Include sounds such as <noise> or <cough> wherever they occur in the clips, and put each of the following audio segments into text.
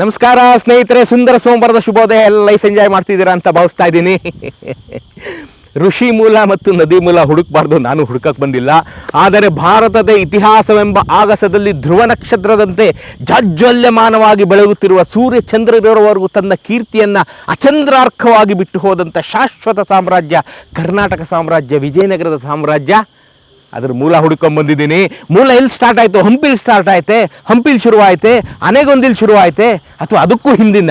ನಮಸ್ಕಾರ, ಸ್ನೇಹಿತರೆ, ಸುಂದರ ಸೋಮವಾರದ ಶುಭೋದಯ. ಎಲ್ಲ ಲೈಫ್ ಎಂಜಾಯ್ ಮಾಡ್ತಿದ್ದೀರಾ ಅಂತ ಭಾವಿಸ್ತಾ ಇದ್ದೀನಿ. ಋಷಿ ಮೂಲ ಮತ್ತು ನದಿ ಮೂಲ ಹುಡುಕಬಾರ್ದು, ನಾನು ಹುಡುಕಕ್ಕೆ ಬಂದಿಲ್ಲ. ಆದರೆ ಭಾರತದ ಇತಿಹಾಸವೆಂಬ ಆಗಸದಲ್ಲಿ ಧ್ರುವ ನಕ್ಷತ್ರದಂತೆ ಜಾಜ್ವಲ್ಯಮಾನವಾಗಿ ಬೆಳಗುತ್ತಿರುವ ಸೂರ್ಯ ಚಂದ್ರರವರೆಗೂ ತನ್ನ ಕೀರ್ತಿಯನ್ನು ಅಚಂದ್ರಾರ್ಕವಾಗಿ ಬಿಟ್ಟು ಹೋದಂಥ ಶಾಶ್ವತ ಸಾಮ್ರಾಜ್ಯ, ಕರ್ನಾಟಕ ಸಾಮ್ರಾಜ್ಯ, ವಿಜಯನಗರದ ಸಾಮ್ರಾಜ್ಯ. ಅದ್ರ ಮೂಲ ಹುಡ್ಕೊಂಬಂದಿದ್ದೀನಿ ಮೂಲ ಎಲ್ಲಿ ಸ್ಟಾರ್ಟ್ ಆಯಿತು? ಹಂಪಿಲ್ ಸ್ಟಾರ್ಟ್ ಆಯ್ತೆ. ಹಂಪಿಲ್ ಶುರುವಾಯ್ತೆ. ಅನೆಗೊಂದಿಲ್ ಆಯ್ತೆ ಅಥವಾ ಅದಕ್ಕೂ ಹಿಂದಿನ.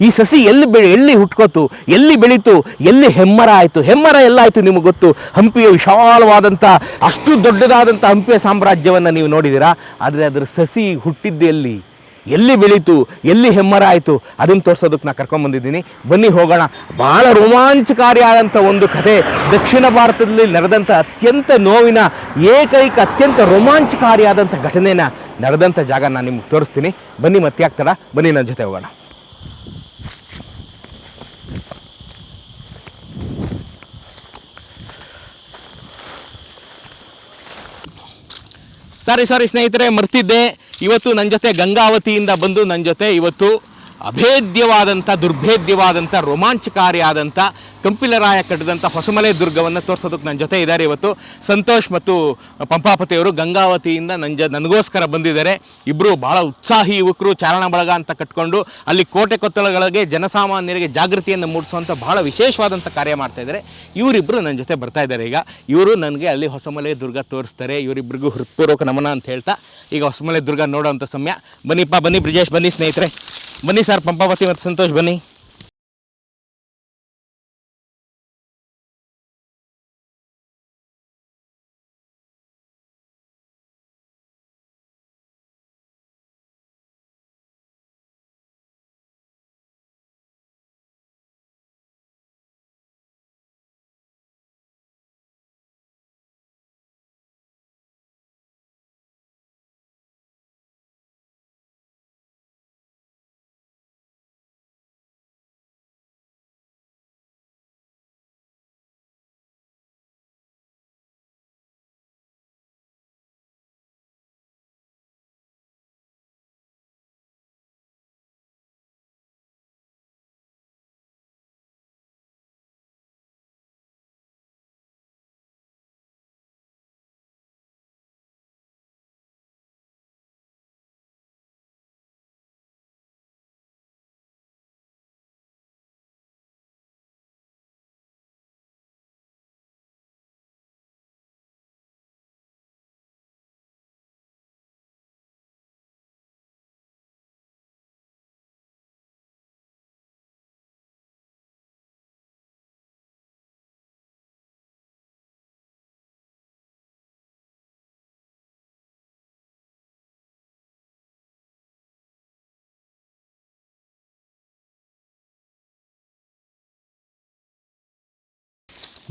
ಈ ಸಸಿ ಎಲ್ಲಿ ಬೆಳೆ, ಎಲ್ಲಿ ಹುಟ್ಕೋತು? ಎಲ್ಲಿ ಬೆಳೀತು? ಎಲ್ಲಿ ಹೆಮ್ಮರ ಆಯಿತು? ಹೆಮ್ಮರ ಎಲ್ಲ ಆಯಿತು ನಿಮಗೆ ಗೊತ್ತು? ಹಂಪಿಯ ವಿಶಾಲವಾದಂಥ, ಅಷ್ಟು ದೊಡ್ಡದಾದಂಥ ಹಂಪಿಯ ಸಾಮ್ರಾಜ್ಯವನ್ನು ನೀವು ನೋಡಿದ್ದೀರಾ? ಆದರೆ ಅದರ ಸಸಿ ಹುಟ್ಟಿದ್ದು ಎಲ್ಲಿ? ಎಲ್ಲಿ ಬೆಳೀತು, ಎಲ್ಲಿ ಹೆಮ್ಮರ ಆಯಿತು, ಅದನ್ನು ತೋರಿಸೋದಕ್ಕೆ ನಾನು ಕರ್ಕೊಂಡ್ಬಂದಿದ್ದೀನಿ ಬನ್ನಿ ಹೋಗೋಣ. ಭಾಳ ರೋಮಾಂಚಕಾರಿಯಾದಂಥ ಒಂದು ಕಥೆ ದಕ್ಷಿಣ ಭಾರತದಲ್ಲಿ ನಡೆದಂಥ ಅತ್ಯಂತ ನೋವಿನ, ಏಕೈಕ, ಅತ್ಯಂತ ರೋಮಾಂಚಕಾರಿಯಾದಂಥ ಘಟನೆನ, ನಡೆದಂಥ ಜಾಗ ನಾನು ನಿಮ್ಗೆ ತೋರಿಸ್ತೀನಿ. ಬನ್ನಿ, ಮತ್ತೆ ಆಗ್ತಾರ ಬನ್ನಿ, ನನ್ನ ಜೊತೆ ಹೋಗೋಣ. ಸಾರಿ ಸಾರಿ ಸ್ನೇಹಿತರೆ ಮರ್ತಿದ್ದೆ. ಇವತ್ತು ನನ್ನ ಜೊತೆ ಗಂಗಾವತಿಯಿಂದ ಬಂದು ನನ್ನ ಜೊತೆ ಇವತ್ತು ಅಭೇದ್ಯವಾದಂಥ, ದುರ್ಭೇದ್ಯವಾದಂಥ, ರೋಮಾಂಚಕಾರಿಯಾದಂಥ, ಕಂಪಿಲರಾಯ ಕಟ್ಟಿದಂಥ ಹೊಸಮಲೆ ದುರ್ಗವನ್ನು ತೋರಿಸೋದಕ್ಕೆ ನನ್ನ ಜೊತೆ ಇದ್ದಾರೆ ಇವತ್ತು. ಸಂತೋಷ್ ಮತ್ತು ಪಂಪಾಪತಿಯವರು ಗಂಗಾವತಿಯಿಂದ ನನ್ನ ಜ ನನಗೋಸ್ಕರ ಬಂದಿದ್ದಾರೆ. ಇಬ್ಬರು ಭಾಳ ಉತ್ಸಾಹಿ ಯುವಕರು, ಚಾರಣ ಬಳಗ ಅಂತ ಕಟ್ಕೊಂಡು ಅಲ್ಲಿ ಕೋಟೆ ಕೊತ್ತಲಗಳಿಗೆ ಜನಸಾಮಾನ್ಯರಿಗೆ ಜಾಗೃತಿಯನ್ನು ಮೂಡಿಸುವಂಥ ಭಾಳ ವಿಶೇಷವಾದಂಥ ಕಾರ್ಯ ಮಾಡ್ತಾ ಇದ್ದಾರೆ. ಇವರಿಬ್ಬರು ನನ್ನ ಜೊತೆ ಬರ್ತಾ ಇದ್ದಾರೆ ಈಗ. ಇವರು ನನಗೆ ಅಲ್ಲಿ ಹೊಸಮಲೆ ದುರ್ಗ ತೋರಿಸ್ತಾರೆ. ಇವರಿಬ್ಬರಿಗೂ ಹೃತ್ಪೂರ್ವಕ ನಮನ ಅಂತ ಹೇಳ್ತಾ, ಈಗ ಹೊಸಮಲೆ ದುರ್ಗ ನೋಡೋವಂಥ ಸಮಯ. ಬನ್ನಿಪ್ಪ, ಬನ್ನಿ ಬ್ರಿಜೇಶ್, ಬನ್ನಿ ಸ್ನೇಹಿತರೆ. ಬನ್ನಿ ಸರ್ ಪಂಪಾವತಿ ಮತ್ತು ಸಂತೋಷ್ ಬನ್ನಿ.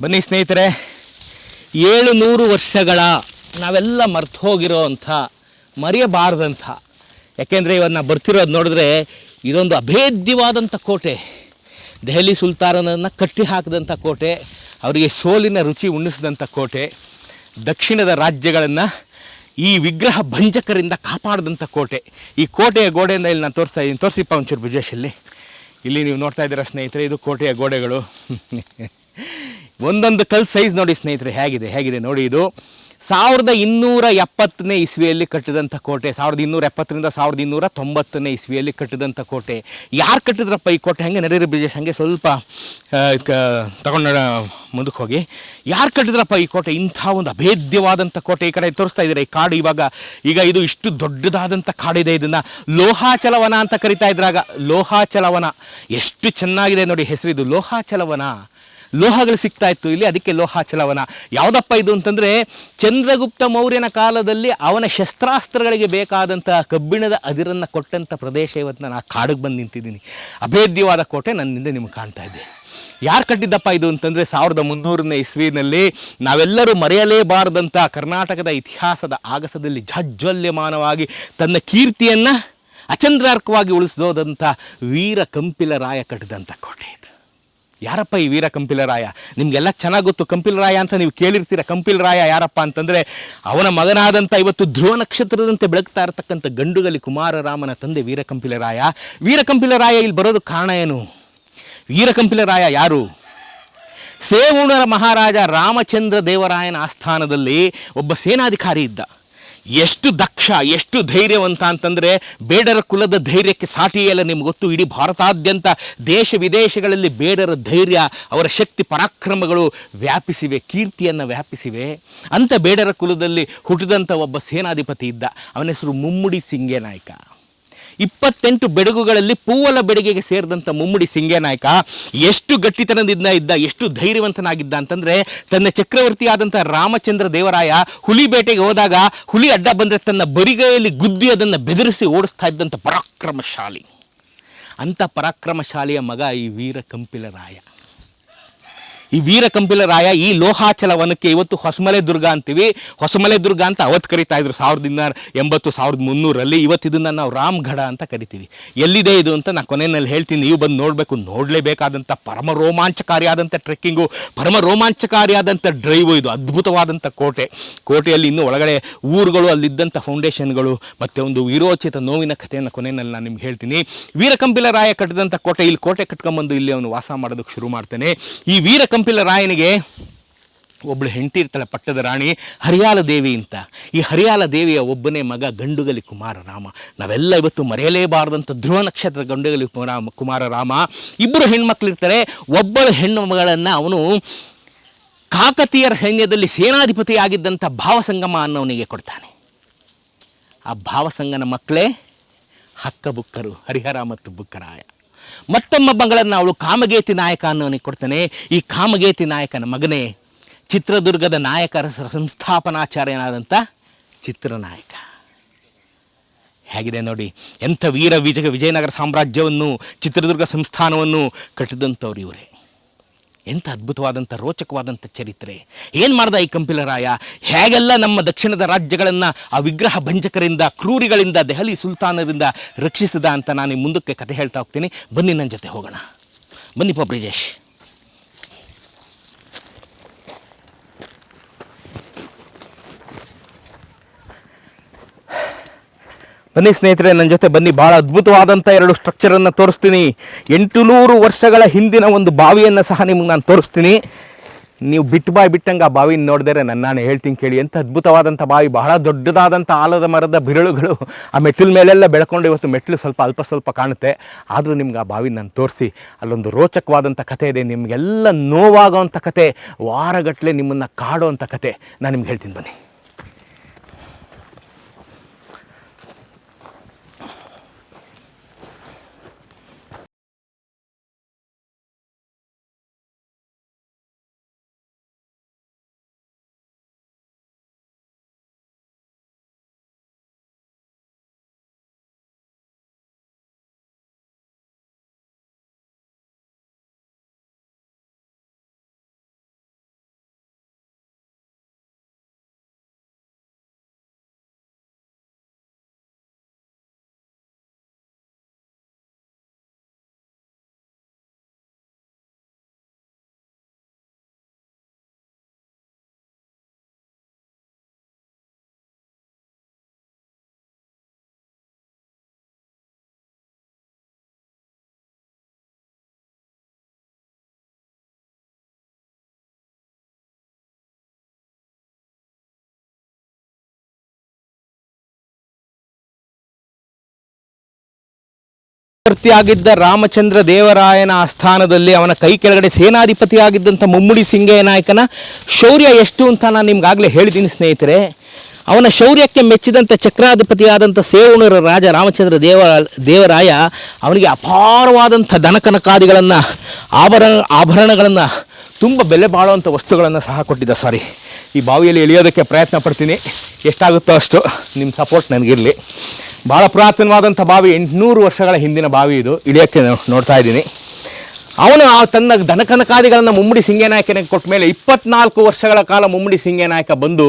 ಬನ್ನಿ ಸ್ನೇಹಿತರೆ ಏಳು ನೂರು ವರ್ಷಗಳ ನಾವೆಲ್ಲ ಮರ್ತು ಹೋಗಿರೋವಂಥ ಮರೆಯಬಾರ್ದಂಥ, ಯಾಕೆಂದರೆ ಇವನ್ನ ಬರ್ತಿರೋದು ನೋಡಿದ್ರೆ ಇದೊಂದು ಅಭೇದ್ಯವಾದಂಥ ಕೋಟೆ. ದೆಹಲಿ ಸುಲ್ತಾನನನ್ನು ಕಟ್ಟಿ ಹಾಕಿದಂಥ ಕೋಟೆ, ಅವರಿಗೆ ಸೋಲಿನ ರುಚಿ ಉಣ್ಣಿಸಿದಂಥ ಕೋಟೆ, ದಕ್ಷಿಣದ ರಾಜ್ಯಗಳನ್ನು ಈ ವಿಗ್ರಹ ಭಂಜಕರಿಂದ ಕಾಪಾಡಿದಂಥ ಕೋಟೆ. ಈ ಕೋಟೆಯ ಗೋಡೆಯಿಂದ ಇಲ್ಲಿ ನಾನು ತೋರಿಸ್ತಾ ಇದ್ದೀನಿ. ತೋರಿಸಿಪ್ಪ ಒಂಚೂರು ಬ್ರಿಜೇಶಲ್ಲಿ ಇಲ್ಲಿ ನೀವು ನೋಡ್ತಾ ಇದ್ದೀರಾ ಸ್ನೇಹಿತರೆ, ಇದು ಕೋಟೆಯ ಗೋಡೆಗಳು. <laughs> ಒಂದೊಂದು ಕಲ್ ಸೈಜ್ ನೋಡಿ ಸ್ನೇಹಿತರೆ, ಹೇಗಿದೆ ಹೇಗಿದೆ ನೋಡಿ ಇದು. ಸಾವಿರದ ಇನ್ನೂರ ಎಪ್ಪತ್ತನೇ ಇಸ್ವಿಯಲ್ಲಿ ಕಟ್ಟಿದಂಥ ಕೋಟೆ, ಸಾವಿರದ ಇನ್ನೂರ ಎಪ್ಪತ್ತರಿಂದ ಸಾವಿರದ ಇನ್ನೂರ ತೊಂಬತ್ತನೇ ಇಸ್ವಿಯಲ್ಲಿ ಕಟ್ಟಿದಂಥ ಕೋಟೆ. ಯಾರು ಕಟ್ಟಿದ್ರಪ್ಪ ಈ ಕೋಟೆ? ಹಂಗೆ ನಡೀರಿ ಬ್ರಿಜೇಶ್? ಹಂಗೆ ಸ್ವಲ್ಪ ತಗೊಂಡ ಮುಂದಕ್ಕೆ ಹೋಗಿ. ಯಾರು ಕಟ್ಟಿದ್ರಪ್ಪ ಈ ಕೋಟೆ? ಇಂಥ ಒಂದು ಅಭೇದ್ಯವಾದಂಥ ಕೋಟೆ ಈ ಕಡೆ ತೋರಿಸ್ತಾ ಇದ್ದಾರೆ? ಈ ಕಾಡು ಇವಾಗ, ಈಗ ಇದು ಇಷ್ಟು ದೊಡ್ಡದಾದಂಥ ಕಾಡಿದೆ ಇದನ್ನು. ಲೋಹಾಚಲವನ ಅಂತ ಕರಿತಾ ಇದ್ರಾಗ, ಲೋಹಾಚಲವನ. ಎಷ್ಟು ಚೆನ್ನಾಗಿದೆ ನೋಡಿ ಹೆಸರು ಇದು, ಲೋಹಾಚಲವನ. ಲೋಹಗಳು ಸಿಗ್ತಾ ಇತ್ತು. ಇಲ್ಲಿ ಅದಕ್ಕೆ ಲೋಹಾಚಲವನ ಯಾವುದಪ್ಪ ಇದು ಅಂತಂದರೆ ಚಂದ್ರಗುಪ್ತ ಮೌರ್ಯನ ಕಾಲದಲ್ಲಿ ಅವನ ಶಸ್ತ್ರಾಸ್ತ್ರಗಳಿಗೆ ಬೇಕಾದಂತಹ ಕಬ್ಬಿಣದ ಅದಿರನ್ನು ಕೊಟ್ಟಂಥ ಪ್ರದೇಶ ಇವತ್ತು ನಾನು ಆ ಕಾಡಿಗೆ ಬಂದು ನಿಂತಿದ್ದೀನಿ. ಅಭೇದ್ಯವಾದ ಕೋಟೆ ನನ್ನಿಂದ ನಿಮ್ಗೆ ಕಾಣ್ತಾ ಇದೆ. ಯಾರು ಕಟ್ಟಿದ್ದಪ್ಪ ಇದು ಅಂತಂದರೆ ಸಾವಿರದ ಮುನ್ನೂರನೇ ಇಸ್ವಿನಲ್ಲಿ ನಾವೆಲ್ಲರೂ ಮರೆಯಲೇಬಾರದಂಥ ಕರ್ನಾಟಕದ ಇತಿಹಾಸದ ಆಗಸದಲ್ಲಿ ಜಾಜ್ವಲ್ಯಮಾನವಾಗಿ ತನ್ನ ಕೀರ್ತಿಯನ್ನು ಅಚಂದ್ರಾರ್ಕವಾಗಿ ಉಳಿಸೋದಂಥ ವೀರ ಕಂಪಿಲ ರಾಯ ಕಟ್ಟಿದಂಥ ಕೋಟೆ ಯಾರಪ್ಪ ಈ ವೀರ ಕಂಪಿಲರಾಯ ನಿಮಗೆಲ್ಲ ಚೆನ್ನಾಗಿ ಗೊತ್ತು. ಕಂಪಿಲರಾಯ ಅಂತ ನೀವು ಕೇಳಿರ್ತೀರ. ಕಂಪಿಲರಾಯ ಯಾರಪ್ಪ ಅಂತಂದರೆ ಅವನ ಮಗನಾದಂಥ ಇವತ್ತು ಧ್ರುವ ನಕ್ಷತ್ರದಂತೆ ಬೆಳಗ್ತಾ ಇರತಕ್ಕಂಥ ಗಂಡುಗಲಿ ಕುಮಾರರಾಮನ ತಂದೆ ವೀರ ಕಂಪಿಲರಾಯ ವೀರ ಕಂಪಿಲರಾಯ ಇಲ್ಲಿ ಬರೋದು ಕಾರಣ ಏನು? ವೀರ ಕಂಪಿಲರಾಯ ಯಾರು? ಸೇವುಣರ ಮಹಾರಾಜ ರಾಮಚಂದ್ರ ದೇವರಾಯನ ಆಸ್ಥಾನದಲ್ಲಿ ಒಬ್ಬ ಸೇನಾಧಿಕಾರಿ ಇದ್ದ. ಎಷ್ಟು ದಕ್ಷ, ಎಷ್ಟು ಧೈರ್ಯವಂತ ಅಂತಂದರೆ ಬೇಡರ ಕುಲದ ಧೈರ್ಯಕ್ಕೆ ಸಾಟಿಯಲ್ಲ ನಿಮ್ಗೆ ಗೊತ್ತು. ಇಡೀ ಭಾರತಾದ್ಯಂತ ದೇಶ ವಿದೇಶಗಳಲ್ಲಿ ಬೇಡರ ಧೈರ್ಯ, ಅವರ ಶಕ್ತಿ ಪರಾಕ್ರಮಗಳು ವ್ಯಾಪಿಸಿವೆ, ಕೀರ್ತಿಯನ್ನು ವ್ಯಾಪಿಸಿವೆ. ಅಂಥ ಬೇಡರ ಕುಲದಲ್ಲಿ ಹುಟ್ಟಿದಂಥ ಒಬ್ಬ ಸೇನಾಧಿಪತಿ ಇದ್ದ. ಅವನ ಹೆಸರು ಮುಮ್ಮುಡಿ ಸಿಂಗೆ ನಾಯಕ ಇಪ್ಪತ್ತೆಂಟು ಬೆಡಗುಗಳಲ್ಲಿ ಪೂವಲ ಬೆಡಗಿಗೆ ಸೇರಿದಂಥ ಮುಮ್ಮಡಿ ಸಿಂಗೇನಾಯಕ ಎಷ್ಟು ಗಟ್ಟಿತನದಿಂದ ಇದ್ದ, ಎಷ್ಟು ಧೈರ್ಯವಂತನಾಗಿದ್ದ ಅಂತಂದರೆ ತನ್ನ ಚಕ್ರವರ್ತಿಯಾದಂಥ ರಾಮಚಂದ್ರ ದೇವರಾಯ ಹುಲಿ ಬೇಟೆಗೆ ಹೋದಾಗ ಹುಲಿ ಅಡ್ಡ ಬಂದರೆ ತನ್ನ ಬರಿಗೈಯಲ್ಲಿ ಗುದ್ದಿ ಅದನ್ನು ಬೆದರಿಸಿ ಓಡಿಸ್ತಾ ಇದ್ದಂಥ ಪರಾಕ್ರಮಶಾಲಿ. ಅಂಥ ಪರಾಕ್ರಮಶಾಲಿಯ ಮಗ ಈ ವೀರ ಕಂಪಿಲರಾಯ ಈ ವೀರ ಕಂಪಿಲರಾಯ ಈ ಲೋಹಾಚಲವನಕ್ಕೆ ಇವತ್ತು ಹೊಸಮಲೆ ದುರ್ಗ ಅಂತೀವಿ. ಹೊಸಮಲೆ ದುರ್ಗ ಅಂತ ಅವತ್ತು ಕರಿತಾ ಇದ್ರು ಸಾವಿರದ ಇನ್ನೂರ ಎಂಬತ್ತು, ಸಾವಿರದ ಮುನ್ನೂರಲ್ಲಿ. ಇವತ್ತು ಇದನ್ನು ನಾವು ರಾಮ್ಗಢ ಅಂತ ಕರಿತೀವಿ. ಎಲ್ಲಿದೆ ಇದು ಅಂತ ನಾನು ಕೊನೆಯಲ್ಲಿ ಹೇಳ್ತೀನಿ. ನೀವು ಬಂದು ನೋಡಬೇಕು, ನೋಡಲೇಬೇಕಾದಂಥ ಪರಮ ರೋಮಾಂಚಕಾರಿಯಾದಂಥ ಟ್ರೆಕ್ಕಿಂಗು, ಪರಮ ರೋಮಾಂಚಕಾರಿಯಾದಂಥ ಡ್ರೈವು ಇದು, ಅದ್ಭುತವಾದಂಥ ಕೋಟೆ. ಕೋಟೆಯಲ್ಲಿ ಇನ್ನೂ ಒಳಗಡೆ ಊರುಗಳು ಅಲ್ಲಿದ್ದಂಥ ಫೌಂಡೇಶನ್ಗಳು ಮತ್ತು ಒಂದು ವೀರೋಚಿತ ನೋವಿನ ಕಥೆಯನ್ನು ಕೊನೆಯಲ್ಲಿ ನಾನು ನಿಮ್ಗೆ ಹೇಳ್ತೀನಿ. ವೀರಕಂಪಿಲರಾಯ ಕಟ್ಟಿದಂಥ ಕೋಟೆ, ಇಲ್ಲಿ ಕೋಟೆ ಕಟ್ಕೊಂಬಂದು ಇಲ್ಲಿ ಅವನು ವಾಸ ಮಾಡೋದಕ್ಕೆ ಶುರು ಮಾಡ್ತೇನೆ. ಈ ವೀರಕಂಪಿಲ ರಾಯನಿಗೆ ಒಬ್ಬಳು ಹೆಂಡತಿ ಇರ್ತಾಳೆ, ಪಟ್ಟದ ರಾಣಿ ಹರಿಯಾಲ ದೇವಿ ಅಂತ. ಈ ಹರಿಯಾಲ ದೇವಿಯ ಒಬ್ಬನೇ ಮಗ ಗಂಡುಗಲಿ ಕುಮಾರ ರಾಮ. ನಾವೆಲ್ಲ ಇವತ್ತು ಮರೆಯಲೇಬಾರದಂಥ ಧ್ರುವ ನಕ್ಷತ್ರ ಗಂಡುಗಲಿ ಕುಮಾರ ಕುಮಾರ ರಾಮ. ಇಬ್ಬರು ಹೆಣ್ಮಕ್ಳಿರ್ತಾರೆ. ಒಬ್ಬಳು ಹೆಣ್ಣು ಮಗಳನ್ನು ಅವನು ಕಾಕತೀಯರ ಸೈನ್ಯದಲ್ಲಿ ಸೇನಾಧಿಪತಿಯಾಗಿದ್ದಂಥ ಭಾವಸಂಗಮ ಅನ್ನೋನಿಗೆ ಕೊಡ್ತಾನೆ. ಆ ಭಾವಸಂಗನ ಮಕ್ಕಳೇ ಹಕ್ಕ ಬುಕ್ಕರು, ಹರಿಹರ ಮತ್ತು ಬುಕ್ಕರಾಯ. ಮತ್ತೊಮ್ಮ ಮಗಳನ್ನು ಅವಳು ಕಾಮಗೇತಿ ನಾಯಕ ಅನ್ನೋನಿಗೆ ಕೊಡ್ತಾನೆ. ಈ ಕಾಮಗೇತಿ ನಾಯಕನ ಮಗನೇ ಚಿತ್ರದುರ್ಗದ ನಾಯಕರ ಸಂಸ್ಥಾಪನಾಚಾರ್ಯನಾದಂಥ ಚಿತ್ರನಾಯಕ. ಹೇಗಿದೆ ನೋಡಿ, ಎಂಥ ವೀರ ವಿಜಯ ವಿಜಯನಗರ ಸಾಮ್ರಾಜ್ಯವನ್ನು, ಚಿತ್ರದುರ್ಗ ಸಂಸ್ಥಾನವನ್ನು ಕಟ್ಟಿದಂಥವ್ರು ಇವರೇ. ಎಂಥ ಅದ್ಭುತವಾದಂಥ ರೋಚಕವಾದಂಥ ಚರಿತ್ರೆ. ಏನು ಮಾಡ್ದ ಈ ಕಂಪಿಲರಾಯ? ಹೇಗೆಲ್ಲ ನಮ್ಮ ದಕ್ಷಿಣದ ರಾಜ್ಯಗಳನ್ನು ಆ ವಿಗ್ರಹ ಭಂಜಕರಿಂದ, ಕ್ರೂರಿಗಳಿಂದ, ದೆಹಲಿ ಸುಲ್ತಾನರಿಂದ ರಕ್ಷಿಸಿದ ಅಂತ ನಾನು ಮುಂದಕ್ಕೆ ಕತೆ ಹೇಳ್ತಾ ಹೋಗ್ತೀನಿ. ಬನ್ನಿ ನನ್ನ ಜೊತೆ ಹೋಗೋಣ. ಬನ್ನಿಪ್ಪ ಬ್ರಿಜೇಶ್. ಬನ್ನಿ ಸ್ನೇಹಿತರೆ ನನ್ನ ಜೊತೆ ಬನ್ನಿ. ಭಾಳ ಅದ್ಭುತವಾದಂಥ ಎರಡು ಸ್ಟ್ರಕ್ಚರನ್ನು ತೋರಿಸ್ತೀನಿ. ಎಂಟು ನೂರು ವರ್ಷಗಳ ಹಿಂದಿನ ಒಂದು ಬಾವಿಯನ್ನು ಸಹ ನಿಮ್ಗೆ ನಾನು ತೋರಿಸ್ತೀನಿ. ನೀವು ಬಿಟ್ಟು ಬಾಯಿ ಬಿಟ್ಟಂಗೆ ಆ ಬಾವಿನ ನೋಡಿದರೆ ನನ್ನ ನಾನು ಹೇಳ್ತೀನಿ ಕೇಳಿ. ಎಂಥ ಅದ್ಭುತವಾದಂಥ ಬಾವಿ, ಬಹಳ ದೊಡ್ಡದಾದಂಥ ಆಲದ ಮರದ ಬಿರಳುಗಳು ಆ ಮೆಟ್ಟಿಲ ಮೇಲೆಲ್ಲ ಬೆಳ್ಕೊಂಡು ಇವತ್ತು ಮೆಟ್ಟಿಲು ಸ್ವಲ್ಪ ಅಲ್ಪ ಸ್ವಲ್ಪ ಕಾಣುತ್ತೆ. ಆದರೂ ನಿಮ್ಗೆ ಆ ಬಾವಿ ನಾನು ತೋರಿಸಿ. ಅಲ್ಲೊಂದು ರೋಚಕವಾದಂಥ ಕಥೆ ಇದೆ. ನಿಮಗೆಲ್ಲ ನೋವಾಗೋವಂಥ ಕತೆ ವಾರಗಟ್ಟಲೆ ನಿಮ್ಮನ್ನು ಕಾಡೋವಂಥ ಕತೆ ನಾನು ನಿಮ್ಗೆ ಹೇಳ್ತೀನಿ ಬನ್ನಿ. ಚಕ್ರವರ್ತಿಯಾಗಿದ್ದ ರಾಮಚಂದ್ರ ದೇವರಾಯನ ಆಸ್ಥಾನದಲ್ಲಿ ಅವನ ಕೈ ಕೆಳಗಡೆ ಸೇನಾಧಿಪತಿಯಾಗಿದ್ದಂಥ ಮುಮ್ಮುಡಿ ಸಿಂಗಯ್ಯ ನಾಯಕನ ಶೌರ್ಯ ಎಷ್ಟು ಅಂತ ನಾನು ನಿಮ್ಗಾಗಲೇ ಹೇಳಿದ್ದೀನಿ ಸ್ನೇಹಿತರೆ. ಅವನ ಶೌರ್ಯಕ್ಕೆ ಮೆಚ್ಚಿದಂಥ ಚಕ್ರಾಧಿಪತಿಯಾದಂಥ ಸೇವಣರ ರಾಜ ರಾಮಚಂದ್ರ ದೇವ, ದೇವರಾಯ ಅವನಿಗೆ ಅಪಾರವಾದಂಥ ದನಕನಕಾದಿಗಳನ್ನು ಆಭರಣ, ಆಭರಣಗಳನ್ನು, ತುಂಬ ಬೆಲೆ ಬಾಳುವಂಥ ವಸ್ತುಗಳನ್ನು ಸಹ ಕೊಟ್ಟಿದ್ದ ಸಾರಿ. ಈ ಬಾವಿಯಲ್ಲಿ ಎಳೆಯೋದಕ್ಕೆ ಪ್ರಯತ್ನ ಪಡ್ತೀನಿ. ಎಷ್ಟಾಗುತ್ತೋ ಅಷ್ಟು ನಿಮ್ಮ ಸಪೋರ್ಟ್ ನನಗಿರಲಿ. ಭಾಳ ಪುರಾತನವಾದಂಥ ಬಾವಿ, ಎಂಟುನೂರು ವರ್ಷಗಳ ಹಿಂದಿನ ಬಾವಿ ಇದು. ಇಳಿಯೋಕ್ಕೆ ನೋಡ್ತಾ ಇದ್ದೀನಿ. ಅವನು ಆ ತನ್ನ ದನಕನಕಾದಿಗಳನ್ನು ಮುಮ್ಮಡಿ ಸಿಂಗೇನಾಯಕನಿಗೆ ಕೊಟ್ಟ ಮೇಲೆ ಇಪ್ಪತ್ನಾಲ್ಕು ವರ್ಷಗಳ ಕಾಲ ಮುಮ್ಮಡಿ ಸಿಂಗೇನಾಯಕ ಬಂದು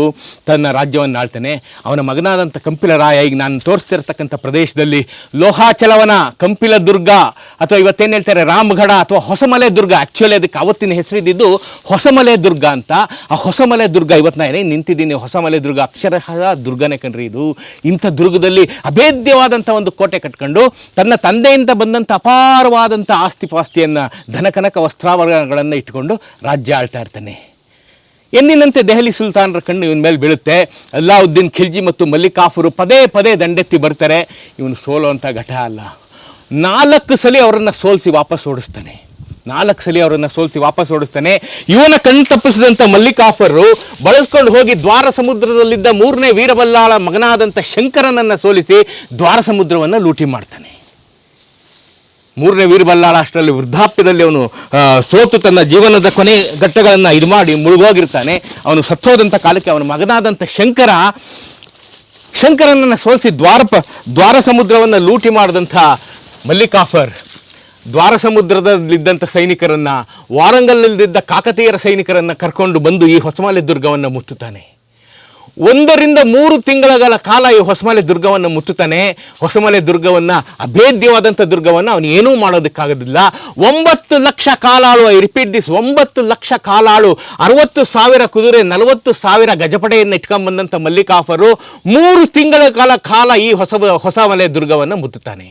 ತನ್ನ ರಾಜ್ಯವನ್ನು ಆಳ್ತಾನೆ. ಅವನ ಮಗನಾದಂಥ ಕಂಪಿಲರಾಯ ಈಗ ನಾನು ತೋರಿಸ್ತಿರ್ತಕ್ಕಂಥ ಪ್ರದೇಶದಲ್ಲಿ ಲೋಹಾಚಲವನ, ಕಂಪಿಲ ದುರ್ಗ ಅಥವಾ ಇವತ್ತೇನು ಹೇಳ್ತಾರೆ ರಾಮಗಢ ಅಥವಾ ಹೊಸಮಲೆ ದುರ್ಗ. ಆ್ಯಕ್ಚುಲಿ ಅದಕ್ಕೆ ಅವತ್ತಿನ ಹೆಸರಿದ್ದು ಹೊಸಮಲೆ ದುರ್ಗ ಅಂತ. ಆ ಹೊಸಮಲೆ ದುರ್ಗ ಇವತ್ತು ನಾನು ನಿಂತಿದ್ದೀನಿ, ಹೊಸಮಲೆ ದುರ್ಗ ಅಕ್ಷರಶಃ ದುರ್ಗನೇ ಕಣ್ರಿ ಇದು. ಇಂಥ ದುರ್ಗದಲ್ಲಿ ಅಭೇದ್ಯವಾದಂಥ ಒಂದು ಕೋಟೆ ಕಟ್ಕೊಂಡು ತನ್ನ ತಂದೆಯಿಂದ ಬಂದಂಥ ಅಪಾರವಾದಂಥ ಆಸ್ತಿ ಪಾಸ್ತಿಯನ್ನು ಧನಕನಕ ವಸ್ತ್ರಾವರಣಗಳನ್ನು ಇಟ್ಟುಕೊಂಡು ರಾಜ್ಯ ಆಳ್ತಾ ಇರ್ತಾನೆ. ಎಂದಿನಂತೆ ದೆಹಲಿ ಸುಲ್ತಾನರ ಕಣ್ಣು ಇವನ ಮೇಲೆ ಬೀಳುತ್ತೆ. ಅಲ್ಲಾವುದ್ದೀನ್ ಖಿಲ್ಜಿ ಮತ್ತು ಮಲ್ಲಿಕಾಫರು ಪದೇ ಪದೇ ದಂಡೆತ್ತಿ ಬರ್ತಾರೆ. ಇವನು ಸೋಲುವಂಥ ಘಟ ಅಲ್ಲ. ನಾಲ್ಕು ಸಲ ಅವರನ್ನು ಸೋಲಿಸಿ ವಾಪಸ್ ಓಡಿಸ್ತಾನೆ. ನಾಲ್ಕು ಸಲ ಅವರನ್ನು ಸೋಲಿಸಿ ವಾಪಸ್ ಓಡಿಸ್ತಾನೆ. ಇವನ ಕಣ್ಣು ತಪ್ಪಿಸಿದಂಥ ಮಲ್ಲಿಕಾಫರು ಬಳಸ್ಕೊಂಡು ಹೋಗಿ ದ್ವಾರ ಸಮುದ್ರದಲ್ಲಿದ್ದ ಮೂರನೇ ವೀರಬಲ್ಲಾಳ ಮಗನಾದಂಥ ಶಂಕರನನ್ನು ಸೋಲಿಸಿ ದ್ವಾರ ಸಮುದ್ರವನ್ನು ಲೂಟಿ ಮಾಡ್ತಾನೆ. ಮೂರನೇ ವೀರಬಲ್ಲಾಳ ಅಷ್ಟರಲ್ಲಿ ವೃದ್ಧಾಪ್ಯದಲ್ಲಿ ಅವನು ಸೋತು ತನ್ನ ಜೀವನದ ಕೊನೆ ಘಟ್ಟಗಳನ್ನು ಇದು ಮಾಡಿ ಮುಳುಗೋಗಿರ್ತಾನೆ. ಅವನು ಸತ್ತೋದಂಥ ಕಾಲಕ್ಕೆ ಅವನ ಮಗನಾದಂಥ ಶಂಕರ, ಶಂಕರನನ್ನು ಸೋಲಿಸಿ ದ್ವಾರಪ ದ್ವಾರ ಸಮುದ್ರವನ್ನು ಲೂಟಿ ಮಾಡಿದಂಥ ಮಲ್ಲಿಕಾಫರ್ ದ್ವಾರ ಸಮುದ್ರದಲ್ಲಿದ್ದಂಥ ಸೈನಿಕರನ್ನು ವಾರಂಗಲ್ಲಲ್ಲಿದ್ದ ಕಾಕತೀಯರ ಸೈನಿಕರನ್ನು ಕರ್ಕೊಂಡು ಬಂದು ಈ ಹೊಸಮಾಲೆ ದುರ್ಗವನ್ನು ಮುತ್ತುತ್ತಾನೆ. ಒಂದರಿಂದ ಮೂರು ತಿಂಗಳ ಕಾಲ ಈ ಹೊಸಮಲೆ ದುರ್ಗವನ್ನು ಮುತ್ತುತ್ತಾನೆ ಹೊಸಮಲೆ ದುರ್ಗವನ್ನು, ಅಭೇದ್ಯವಾದಂಥ ದುರ್ಗವನ್ನು ಅವನು ಏನೂ ಮಾಡೋದಕ್ಕಾಗೋದಿಲ್ಲ. ಒಂಬತ್ತು ಲಕ್ಷ ಕಾಲಾಳು, ಐ ರಿಪೀಟ್ ದಿಸ್, ಒಂಬತ್ತು ಲಕ್ಷ ಕಾಲಾಳು, ಅರವತ್ತು ಸಾವಿರ ಕುದುರೆ, ನಲವತ್ತು ಸಾವಿರ ಗಜಪಡೆಯನ್ನು ಇಟ್ಕೊಂಡ್ಬಂದಂಥ ಮಲ್ಲಿಕಾಫರು ಮೂರು ತಿಂಗಳ ಕಾಲ ಕಾಲ ಈ ಹೊಸ, ಹೊಸಮಲೆ ದುರ್ಗವನ್ನು ಮುತ್ತುತ್ತಾನೆ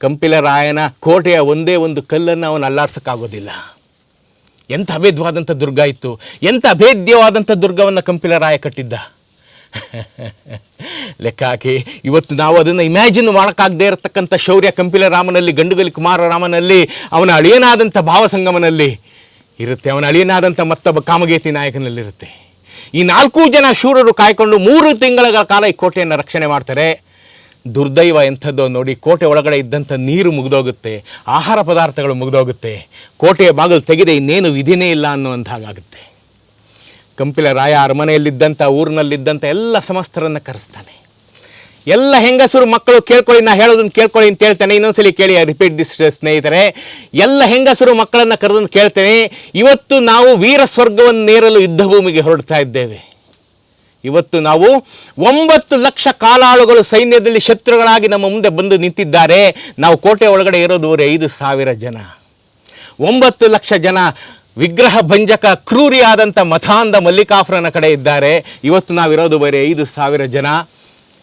ಕಂಪಿಲರಾಯನ ಕೋಟೆಯ ಒಂದೇ ಒಂದು ಕಲ್ಲನ್ನು ಅವನು ಅಲ್ಲಾಡ್ಸೋಕ್ಕಾಗೋದಿಲ್ಲ. ಎಂಥ ಅಭೇದ್ಯವಾದಂಥ ದುರ್ಗ ಇತ್ತು? ಎಂಥ ಅಭೇದ್ಯವಾದಂಥ ದುರ್ಗವನ್ನು ಕಂಪಿಲ ರಾಯ ಕಟ್ಟಿದ್ದ? <laughs> ಲೆಕ್ಕ ಹಾಕಿ, ಇವತ್ತು ನಾವು ಅದನ್ನು ಇಮ್ಯಾಜಿನ್ ಮಾಡೋಕ್ಕಾಗದೇ ಇರತಕ್ಕಂಥ ಶೌರ್ಯ ಕಂಪಿಲ ರಾಮನಲ್ಲಿ, ಗಂಡುಗಲಿ ಕುಮಾರ ರಾಮನಲ್ಲಿ, ಅವನ ಅಳಿಯನಾದಂಥ ಭಾವಸಂಗಮನಲ್ಲಿ ಇರುತ್ತೆ. ಅವನ ಅಳಿಯನಾದಂಥ ಮತ್ತೊಬ್ಬ ಕಾಮಗೇತಿ ನಾಯಕನಲ್ಲಿರುತ್ತೆ. ಈ ನಾಲ್ಕು ಜನ ಶೂರರು ಕಾಯ್ಕೊಂಡು ಮೂರು ತಿಂಗಳ ಕಾಲ ಈ ಕೋಟೆಯನ್ನು ರಕ್ಷಣೆ ಮಾಡ್ತಾರೆ. ದುರ್ದೈವ ಎಂಥದ್ದೋ ನೋಡಿ ಕೋಟೆ ಒಳಗಡೆ ಇದ್ದಂಥ ನೀರು ಮುಗಿದೋಗುತ್ತೆ, ಆಹಾರ ಪದಾರ್ಥಗಳು ಮುಗಿದೋಗುತ್ತೆ, ಕೋಟೆಯ ಬಾಗಿಲು ತೆಗೆದೆ ಇನ್ನೇನು ವಿಧಿನೇ ಇಲ್ಲ ಅನ್ನುವಂಥ ಹಾಗಾಗುತ್ತೆ. ಕಂಪಿಲ ರಾಯ ಅರಮನೆಯಲ್ಲಿದ್ದಂಥ, ಊರಿನಲ್ಲಿದ್ದಂಥ ಎಲ್ಲ ಸಮಸ್ತರನ್ನು ಕರೆಸ್ತಾನೆ. ಎಲ್ಲ ಹೆಂಗಸರು ಮಕ್ಕಳು ಕೇಳ್ಕೊಳ್ಳಿ, ನಾ ಹೇಳೋದನ್ನು ಕೇಳ್ಕೊಳ್ಳಿ ಅಂತ ಹೇಳ್ತೇನೆ. ಇನ್ನೊಂದ್ಸಲಿ ಕೇಳಿ ರಿಪೀಟ್ ದಿಸ್ ಸ್ನೇಹಿತರೆ. ಎಲ್ಲ ಹೆಂಗಸರು ಮಕ್ಕಳನ್ನು ಕರೆದನ್ನು ಕೇಳ್ತೇನೆ. ಇವತ್ತು ನಾವು ವೀರ ಸ್ವರ್ಗವನ್ನು ನೇರಲು ಯುದ್ಧ ಭೂಮಿಗೆ ಹೊರಡ್ತಾ ಇದ್ದೇವೆ. ಇವತ್ತು ನಾವು ಒಂಬತ್ತು ಲಕ್ಷ ಕಾಲಾಳುಗಳು ಸೈನ್ಯದಲ್ಲಿ ಶತ್ರುಗಳಾಗಿ ನಮ್ಮ ಮುಂದೆ ಬಂದು ನಿಂತಿದ್ದಾರೆ. ನಾವು ಕೋಟೆ ಒಳಗಡೆ ಇರೋದು ಐದು ಸಾವಿರ ಜನ. ಒಂಬತ್ತು ಲಕ್ಷ ಜನ ವಿಗ್ರಹ ಭಂಜಕ ಕ್ರೂರಿಯಾದಂಥ ಮತಾಂಧ ಮಲ್ಲಿಕಾಫ್ರನ ಕಡೆ ಇದ್ದಾರೆ. ಇವತ್ತು ನಾವಿರೋದು ಬರೀ ಐದು ಸಾವಿರ ಜನ.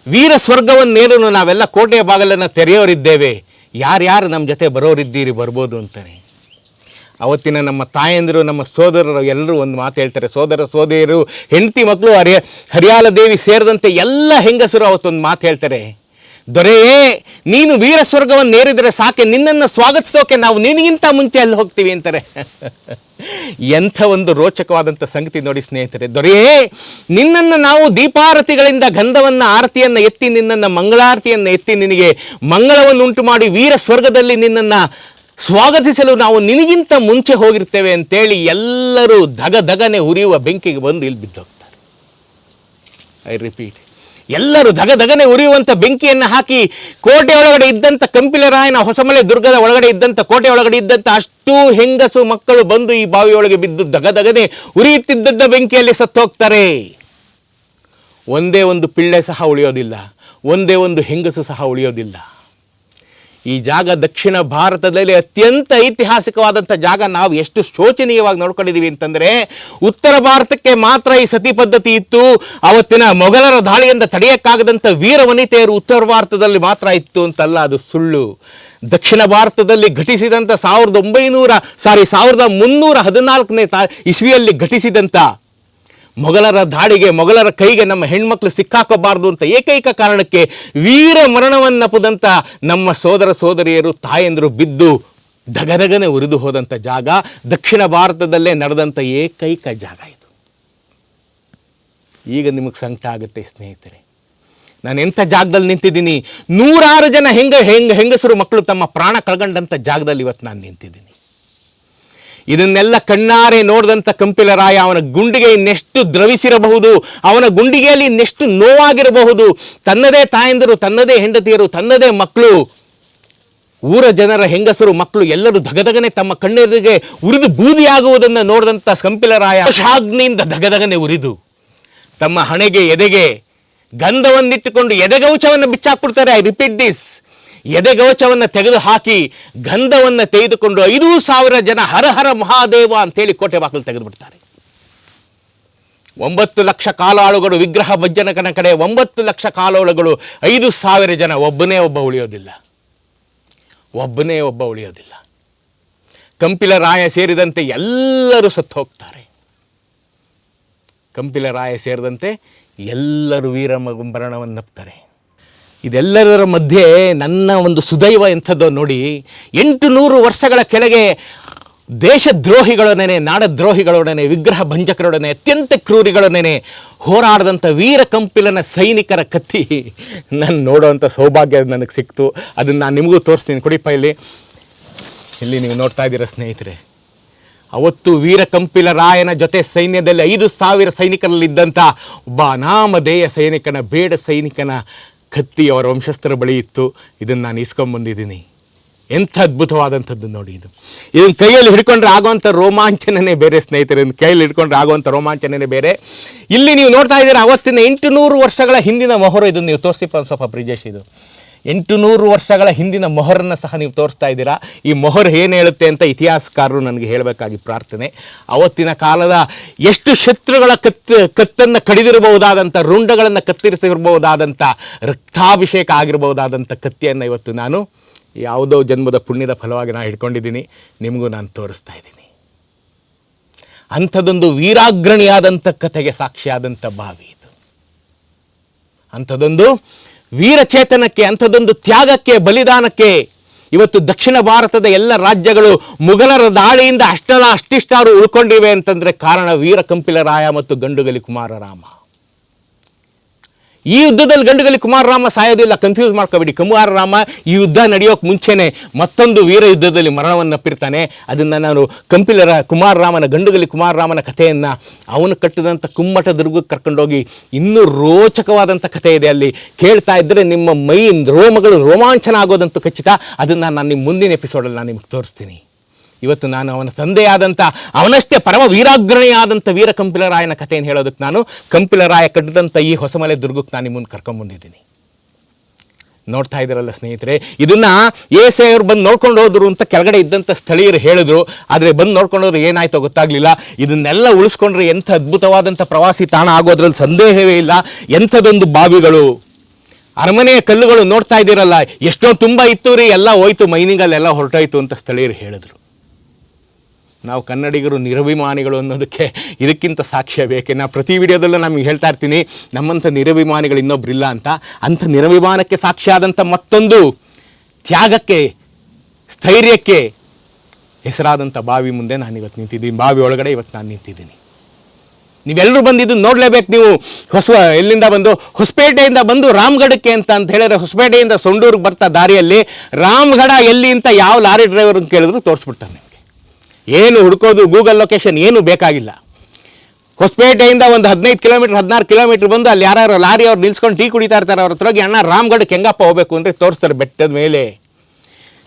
ವೀರ ಸ್ವರ್ಗವನ್ನೇನು ನಾವೆಲ್ಲ ಕೋಟೆಯ ಬಾಗಲನ್ನು ತೆರೆಯೋರಿದ್ದೇವೆ. ಯಾರ್ಯಾರು ನಮ್ಮ ಜೊತೆ ಬರೋರಿದ್ದೀರಿ ಬರ್ಬೋದು ಅಂತಾನೆ. ಅವತ್ತಿನ ನಮ್ಮ ತಾಯಂದಿರು, ನಮ್ಮ ಸೋದರರು ಎಲ್ಲರೂ ಒಂದು ಮಾತು ಹೇಳ್ತಾರೆ, ಸೋದರ, ಸೋದರಿಯರು, ಹೆಂಡತಿ ಮಕ್ಕಳು ಹರಿಯ ಹರಿಯಾಲ ದೇವಿ ಸೇರಿದಂತೆ ಎಲ್ಲ ಹೆಂಗಸರು ಅವತ್ತೊಂದು ಮಾತು ಹೇಳ್ತಾರೆ. ದೊರೆಯೇ, ನೀನು ವೀರ ಸ್ವರ್ಗವನ್ನು ನೇರಿದರೆ ಸಾಕೆ, ನಿನ್ನನ್ನು ಸ್ವಾಗತಿಸೋಕೆ ನಾವು ನಿನಗಿಂತ ಮುಂಚೆ ಅಲ್ಲಿ ಹೋಗ್ತೀವಿ ಅಂತಾರೆ. <laughs> ಎಂಥ ಒಂದು ರೋಚಕವಾದಂಥ ಸಂಗತಿ ನೋಡಿ ಸ್ನೇಹಿತರೆ. ದೊರೆಯೇ, ನಿನ್ನನ್ನು ನಾವು ದೀಪಾರತಿಗಳಿಂದ ಗಂಧವನ್ನು ಆರತಿಯನ್ನು ಎತ್ತಿ ನಿನ್ನನ್ನು ಮಂಗಳಾರತಿಯನ್ನು ಎತ್ತಿ ನಿನಗೆ ಮಂಗಳವನ್ನು ಉಂಟು ಮಾಡಿ ವೀರ ಸ್ವರ್ಗದಲ್ಲಿ ನಿನ್ನನ್ನು ಸ್ವಾಗತಿಸಲು ನಾವು ನಿನಗಿಂತ ಮುಂಚೆ ಹೋಗಿರ್ತೇವೆ ಅಂತೇಳಿ ಎಲ್ಲರೂ ಧಗ ಧಗನೆ ಉರಿಯುವ ಬೆಂಕಿಗೆ ಬಂದು ಇಲ್ಲಿ ಬಿದ್ದೋಗ್ತಾರೆ. ಐ ರಿಪೀಟ್ ಎಲ್ಲರೂ ಧಗ ಧಗನೆ ಉರಿಯುವಂಥ ಬೆಂಕಿಯನ್ನು ಹಾಕಿ ಕೋಟೆ ಒಳಗಡೆ ಇದ್ದಂಥ ಕಂಪಿಲರಾಯನ ಹೊಸಮಲೆ ದುರ್ಗದ ಒಳಗಡೆ ಇದ್ದಂಥ ಕೋಟೆ ಒಳಗಡೆ ಇದ್ದಂಥ ಅಷ್ಟು ಹೆಂಗಸು ಮಕ್ಕಳು ಬಂದು ಈ ಬಾವಿಯೊಳಗೆ ಬಿದ್ದು ಧಗ ಧಗನೆ ಉರಿಯುತ್ತಿದ್ದದ್ದ ಬೆಂಕಿಯಲ್ಲಿ ಸತ್ತೋಗ್ತಾರೆ. ಒಂದೇ ಒಂದು ಪಿಳ್ಳೆ ಸಹ ಉಳಿಯೋದಿಲ್ಲ, ಒಂದೇ ಒಂದು ಹೆಂಗಸು ಸಹ ಉಳಿಯೋದಿಲ್ಲ. ಈ ಜಾಗ ದಕ್ಷಿಣ ಭಾರತದಲ್ಲಿ ಅತ್ಯಂತ ಐತಿಹಾಸಿಕವಾದಂಥ ಜಾಗ. ನಾವು ಎಷ್ಟು ಶೋಚನೀಯವಾಗಿ ನೋಡ್ಕೊಂಡಿದ್ದೀವಿ ಅಂತಂದರೆ, ಉತ್ತರ ಭಾರತಕ್ಕೆ ಮಾತ್ರ ಈ ಸತಿ ಪದ್ಧತಿ ಇತ್ತು. ಅವತ್ತಿನ ಮೊಘಲರ ದಾಳಿಯಿಂದ ತಡೆಯಕ್ಕಾಗದಂಥ ವೀರ ವನಿತೆಯರು ಉತ್ತರ ಭಾರತದಲ್ಲಿ ಮಾತ್ರ ಇತ್ತು ಅಂತಲ್ಲ, ಅದು ಸುಳ್ಳು. ದಕ್ಷಿಣ ಭಾರತದಲ್ಲಿ ಘಟಿಸಿದಂಥ ಸಾವಿರದ ಒಂಬೈನೂರ, ಸಾರಿ, ಸಾವಿರದ ಮುನ್ನೂರ ಹದಿನಾಲ್ಕನೇ ತಾ, ಇಸ್ವಿಯಲ್ಲಿ ಘಟಿಸಿದಂಥ ಮೊಘಲರ ದಾಳಿಗೆ, ಮೊಘಲರ ಕೈಗೆ ನಮ್ಮ ಹೆಣ್ಮಕ್ಳು ಸಿಕ್ಕಾಕೋಬಾರ್ದು ಅಂತ ಏಕೈಕ ಕಾರಣಕ್ಕೆ ವೀರ ಮರಣವನ್ನಪ್ಪದಂಥ ನಮ್ಮ ಸೋದರ ಸೋದರಿಯರು, ತಾಯಂದರು ಬಿದ್ದು ಧಗಧಗನೆ ಉರಿದು ಹೋದಂಥ ಜಾಗ, ದಕ್ಷಿಣ ಭಾರತದಲ್ಲೇ ನಡೆದಂಥ ಏಕೈಕ ಜಾಗ ಇದು. ಈಗ ನಿಮಗೆ ಸಂಕಟ ಆಗುತ್ತೆ ಸ್ನೇಹಿತರೆ. ನಾನು ಎಂಥ ಜಾಗದಲ್ಲಿ ನಿಂತಿದ್ದೀನಿ? ನೂರಾರು ಜನ ಹೆಂಗ ಹೆಂಗ, ಹೆಂಗಸರು, ಮಕ್ಕಳು ತಮ್ಮ ಪ್ರಾಣ ಕಳ್ಕೊಂಡಂಥ ಜಾಗದಲ್ಲಿ ಇವತ್ತು ನಾನು ನಿಂತಿದ್ದೀನಿ. ಇದನ್ನೆಲ್ಲ ಕಣ್ಣಾರೆ ನೋಡಿದಂಥ ಕಂಪಿಲರಾಯ ಅವನ ಗುಂಡಿಗೆ ಇನ್ನೆಷ್ಟು ದ್ರವಿಸಿರಬಹುದು, ಅವನ ಗುಂಡಿಗೆಯಲ್ಲಿ ಇನ್ನೆಷ್ಟು ನೋವಾಗಿರಬಹುದು. ತನ್ನದೇ ತಾಯಂದಿರು, ತನ್ನದೇ ಹೆಂಡತಿಯರು, ತನ್ನದೇ ಮಕ್ಕಳು. ಊರ ಜನರ ಹೆಂಗಸರು, ಮಕ್ಕಳು ಎಲ್ಲರೂ ಧಗಧಗನೆ ತಮ್ಮ ಕಣ್ಣೆದುರಿಗೆ ಉರಿದು ಬೂದಿಯಾಗುವುದನ್ನು ನೋಡಿದಂಥ ಕಂಪಿಲರಾಯ ಶಾಗ್ನಿಯಿಂದ ಧಗಧಗನೆ ಉರಿದು ತಮ್ಮ ಹಣೆಗೆ, ಎದೆಗೆ ಗಂಧವನ್ನಿಟ್ಟುಕೊಂಡು ಎದೆಗೌಚವನ್ನು ಬಿಚ್ಚಾಕ್ಬಿಡ್ತಾರೆ. ಐ ರಿಪೀಟ್ ದಿಸ್ ಎದೆಗೌಚವನ್ನು ತೆಗೆದು ಹಾಕಿ ಗಂಧವನ್ನು ತೆಗೆದುಕೊಂಡು ಐದು ಸಾವಿರ ಜನ ಹರ ಹರ ಮಹಾದೇವ ಅಂತೇಳಿ ಕೋಟೆ ಬಾಕಲು ತೆಗೆದುಬಿಡ್ತಾರೆ. ಒಂಬತ್ತು ಲಕ್ಷ ಕಾಲಾಳುಗಳು ವಿಗ್ರಹ ಭಜ್ಜನಕನ ಕಡೆ ಒಂಬತ್ತು ಲಕ್ಷ ಕಾಲಾಳುಗಳು ಐದು ಸಾವಿರ ಜನ ಒಬ್ಬನೇ ಒಬ್ಬ ಉಳಿಯೋದಿಲ್ಲ. ಒಬ್ಬನೇ ಒಬ್ಬ ಉಳಿಯೋದಿಲ್ಲ. ಕಂಪಿಲ ರಾಯ ಸೇರಿದಂತೆ ಎಲ್ಲರೂ ಸತ್ತು ಹೋಗ್ತಾರೆ. ಕಂಪಿಲ ರಾಯ ಸೇರಿದಂತೆ ಎಲ್ಲರೂ ವೀರ ಇದೆಲ್ಲದರ ಮಧ್ಯೆ ನನ್ನ ಒಂದು ಸುದೈವ ಎಂಥದ್ದು ನೋಡಿ ಎಂಟು ನೂರು ವರ್ಷಗಳ ಕೆಳಗೆ ದೇಶದ್ರೋಹಿಗಳೊಡನೆ, ನಾಡದ್ರೋಹಿಗಳೊಡನೆ, ವಿಗ್ರಹ ಭಂಜಕರೊಡನೆ, ಅತ್ಯಂತ ಕ್ರೂರಿಗಳೊಡನೆ ಹೋರಾಡದಂಥ ವೀರ ಕಂಪಿಲನ ಸೈನಿಕರ ಕತ್ತಿ ನಾನು ನೋಡೋವಂಥ ಸೌಭಾಗ್ಯ ನನಗೆ ಸಿಕ್ತು. ಅದನ್ನು ನಾನು ನಿಮಗೂ ತೋರಿಸ್ತೀನಿ. ಕುಡಿಪ ಇಲ್ಲಿ. ಇಲ್ಲಿ ನೀವು ನೋಡ್ತಾ ಇದ್ದೀರ ಸ್ನೇಹಿತರೆ. ಅವತ್ತು ವೀರ ಕಂಪಿಲ ರಾಯನ ಜೊತೆ ಸೈನ್ಯದಲ್ಲಿ ಐದು ಸಾವಿರ ಸೈನಿಕರಲ್ಲಿದ್ದಂಥ ಒಬ್ಬ ಅನಾಮಧೇಯ ಸೈನಿಕನ, ಬೇಡ ಸೈನಿಕನ ಕತ್ತಿ ಅವರ ವಂಶಸ್ಥರ ಬಳಿ ಇತ್ತು. ಇದನ್ನು ನಾನು ಇಸ್ಕೊಂಬಂದಿದ್ದೀನಿ ಎಂಥ ಅದ್ಭುತವಾದಂಥದ್ದು ನೋಡಿ ಇದು. ಇದನ್ನು ಕೈಯಲ್ಲಿ ಹಿಡ್ಕೊಂಡ್ರೆ ಆಗುವಂಥ ರೋಮಾಂಚನನೇ ಬೇರೆ, ಸ್ನೇಹಿತರೆ. ಕೈಯಲ್ಲಿ ಹಿಡ್ಕೊಂಡ್ರೆ ಆಗುವಂಥ ರೋಮಾಂಚನನೇ ಬೇರೆ. ಇಲ್ಲಿ ನೀವು ನೋಡ್ತಾ ಇದ್ದೀರಾ, ಅವತ್ತಿನ ಎಂಟು ನೂರು ವರ್ಷಗಳ ಹಿಂದಿನ ಮೊಹರು ಇದನ್ನು ನೀವು ತೋರಿಸಿಪ್ಪ ಸ್ವಲ್ಪ ಬ್ರಿಜೇಶ್ ಇದು. ಎಂಟು ನೂರು ವರ್ಷಗಳ ಹಿಂದಿನ ಮೊಹರನ್ನು ಸಹ ನೀವು ತೋರಿಸ್ತಾ ಇದ್ದೀರಾ. ಈ ಮೊಹರ್ ಏನು ಹೇಳುತ್ತೆ ಅಂತ ಇತಿಹಾಸಕಾರರು ನನಗೆ ಹೇಳಬೇಕಾಗಿ ಪ್ರಾರ್ಥನೆ. ಅವತ್ತಿನ ಕಾಲದ ಎಷ್ಟು ಶತ್ರುಗಳ ಕತ್ತು, ಕತ್ತನ್ನು ಕಡಿದಿರಬಹುದಾದಂಥ ರುಂಡಗಳನ್ನು ಕತ್ತರಿಸಿರಬಹುದಾದಂಥ ರಕ್ತಾಭಿಷೇಕ ಆಗಿರಬಹುದಾದಂಥ ಕತ್ತಿಯನ್ನು ಇವತ್ತು ನಾನು ಯಾವುದೋ ಜನ್ಮದ ಪುಣ್ಯದ ಫಲವಾಗಿ ನಾನು ಹಿಡ್ಕೊಂಡಿದ್ದೀನಿ. ನಿಮಗೂ ನಾನು ತೋರಿಸ್ತಾ ಇದ್ದೀನಿ. ಅಂಥದ್ದೊಂದು ವೀರಾಗ್ರಣಿಯಾದಂಥ ಕಥೆಗೆ ಸಾಕ್ಷಿಯಾದಂಥ ಬಾವಿ ಇದು. ಅಂಥದ್ದೊಂದು ವೀರಚೇತನಕ್ಕೆ, ಅಂಥದ್ದೊಂದು ತ್ಯಾಗಕ್ಕೆ, ಬಲಿದಾನಕ್ಕೆ ಇವತ್ತು ದಕ್ಷಿಣ ಭಾರತದ ಎಲ್ಲ ರಾಜ್ಯಗಳು ಮುಘಲರ ದಾಳಿಯಿಂದ ಅಷ್ಟಲ ಅಷ್ಟಿಷ್ಟಾರು ಉಳ್ಕೊಂಡಿವೆ ಅಂತಂದರೆ ಕಾರಣ ವೀರ ಕಂಪಿಲರಾಯ ಮತ್ತು ಗಂಡುಗಲಿ ಕುಮಾರರಾಮ. ಈ ಯುದ್ಧದಲ್ಲಿ ಗಂಡುಗಲಿ ಕುಮಾರರಾಮ ಸಾಯೋದಿಲ್ಲ ಕನ್ಫ್ಯೂಸ್ ಮಾಡ್ಕೋಬೇಡಿ. ಕುಮಾರರಾಮ ಈ ಯುದ್ಧ ನಡೆಯೋಕೆ ಮುಂಚೆನೇ ಮತ್ತೊಂದು ವೀರ ಯುದ್ಧದಲ್ಲಿ ಮರಣವನ್ನಪ್ಪಿರ್ತಾನೆ ಅದನ್ನು ನಾನು ಕಂಪಿಲರ ಕುಮಾರರಾಮನ ಗಂಡುಗಲಿ ಕುಮಾರರಾಮನ ಕಥೆಯನ್ನು ಅವನು ಕಟ್ಟಿದಂಥ ಕುಮ್ಮಟ ದುರ್ಗಕ್ಕೆ ಕರ್ಕೊಂಡೋಗಿ ಇನ್ನೂ ರೋಚಕವಾದಂಥ ಕಥೆ ಇದೆ ಅಲ್ಲಿ. ಕೇಳ್ತಾ ಇದ್ದರೆ ನಿಮ್ಮ ಮೈ ರೋಮಗಳು ರೋಮಾಂಚನ ಆಗೋದಂತೂ ಖಚಿತ. ಅದನ್ನು ನಾನು ನಿಮ್ಮ ಮುಂದಿನ ಎಪಿಸೋಡಲ್ಲಿ ನಾನು ನಿಮ್ಗೆ ತೋರಿಸ್ತೀನಿ. ಇವತ್ತು ನಾನು ಅವನ ತಂದೆಯಾದಂಥ ಅವನಷ್ಟೇ ಪರಮ ವೀರಾಗ್ರಣಿಯಾದಂಥ ವೀರ ಕಂಪಿಲರಾಯನ ಕಥೆಯನ್ನು ಹೇಳೋದಕ್ಕೆ ನಾನು ಕಂಪಿಲರಾಯ ಕಟ್ಟಿದಂಥ ಈ ಹೊಸಮಲೆ ದುರ್ಗಕ್ಕೆ ನಾನು ಮುಂದೆ ಕರ್ಕೊಂಬಂದಿದ್ದೀನಿ. ನೋಡ್ತಾ ಇದ್ದಾರಲ್ಲ ಸ್ನೇಹಿತರೆ, ಇದನ್ನ ಎಸ್ ಅವ್ರು ಬಂದು ನೋಡ್ಕೊಂಡು ಹೋದರು ಅಂತ ಕೆಳಗಡೆ ಇದ್ದಂಥ ಸ್ಥಳೀಯರು ಹೇಳಿದ್ರು, ಆದರೆ ಬಂದು ನೋಡ್ಕೊಂಡು ಹೋದ್ರೆ ಏನಾಯ್ತೋ ಗೊತ್ತಾಗ್ಲಿಲ್ಲ. ಇದನ್ನೆಲ್ಲ ಉಳಿಸ್ಕೊಂಡ್ರೆ ಎಂಥ ಅದ್ಭುತವಾದಂಥ ಪ್ರವಾಸಿ ತಾಣ ಆಗೋದ್ರಲ್ಲಿ ಸಂದೇಹವೇ ಇಲ್ಲ. ಎಂಥದೊಂದು ಬಾವಿಗಳು. ಅರಮನೆಯ ಕಲ್ಲುಗಳು ನೋಡ್ತಾ ಇದ್ದೀರಲ್ಲ, ಎಷ್ಟೋ ತುಂಬ ಇತ್ತು ರೀ, ಎಲ್ಲ ಹೋಯ್ತು, ಮೈನಿಂಗಲ್ಲೆಲ್ಲ ಹೊರಟೋಯ್ತು ಅಂತ ಸ್ಥಳೀಯರು ಹೇಳಿದ್ರು. ನಾವು ಕನ್ನಡಿಗರು ನಿರಭಿಮಾನಿಗಳು ಅನ್ನೋದಕ್ಕೆ ಇದಕ್ಕಿಂತ ಸಾಕ್ಷ್ಯ ಬೇಕೆ? ನಾನು ಪ್ರತಿ ವಿಡಿಯೋದಲ್ಲೂ ನಮಗೆ ಹೇಳ್ತಾ ಇರ್ತೀನಿ, ನಮ್ಮಂಥ ನಿರಭಿಮಾನಿಗಳು ಇನ್ನೊಬ್ರಿಲ್ಲ ಅಂತ. ಅಂಥ ನಿರಭಿಮಾನಕ್ಕೆ ಸಾಕ್ಷಿಯಾದಂಥ ಮತ್ತೊಂದು ತ್ಯಾಗಕ್ಕೆ, ಸ್ಥೈರ್ಯಕ್ಕೆ ಹೆಸರಾದಂಥ ಬಾವಿ ಮುಂದೆ ನಾನು ಇವತ್ತು ನಿಂತಿದ್ದೀನಿ. ಬಾವಿ ಒಳಗಡೆ ಇವತ್ತು ನಾನು ನಿಂತಿದ್ದೀನಿ. ನೀವೆಲ್ಲರೂ ಬಂದಿದ್ದು ನೋಡಲೇಬೇಕು ನೀವು. ಹೊಸ, ಎಲ್ಲಿಂದ ಬಂದು? ಹೊಸಪೇಟೆಯಿಂದ ಬಂದು ರಾಮಗಢಕ್ಕೆ ಅಂತ ಅಂತ ಹೇಳಿದ್ರೆ ಹೊಸಪೇಟೆಯಿಂದ ಸೊಂಡೂರಿಗೆ ಬರ್ತಾ ದಾರಿಯಲ್ಲಿ ರಾಮಗಢ ಎಲ್ಲಿ ಅಂತ ಯಾವ ಲಾರಿ ಡ್ರೈವರ್ ಕೇಳಿದ್ರು ತೋರಿಸ್ಬಿಡ್ತಾನೆ. ಏನು ಹುಡ್ಕೋದು ಗೂಗಲ್ ಲೊಕೇಶನ್ ಏನು ಬೇಕಾಗಿಲ್ಲ. ಹೊಸಪೇಟೆಯಿಂದ ಒಂದು ಹದಿನೈದು ಕಿಲೋಮೀಟ್ರ್, ಹದಿನಾರು ಕಿಲೋಮೀಟ್ರ್ ಬಂದು ಅಲ್ಲಿ ಯಾರು ಲಾರಿ ಅವ್ರು ನಿಲ್ಸ್ಕೊಂಡು ಟೀ ಕುಡಿತಾ ಇರ್ತಾರೆ ಅವ್ರ ಹತ್ರ ಅಣ್ಣ, ರಾಮ್ಗಢಕ್ಕೆ ಹೆಂಗಪ್ಪ ಹೋಗ್ಬೇಕು? ಅಂದರೆ ತೋರಿಸ್ತಾರೆ ಬೆಟ್ಟದ ಮೇಲೆ.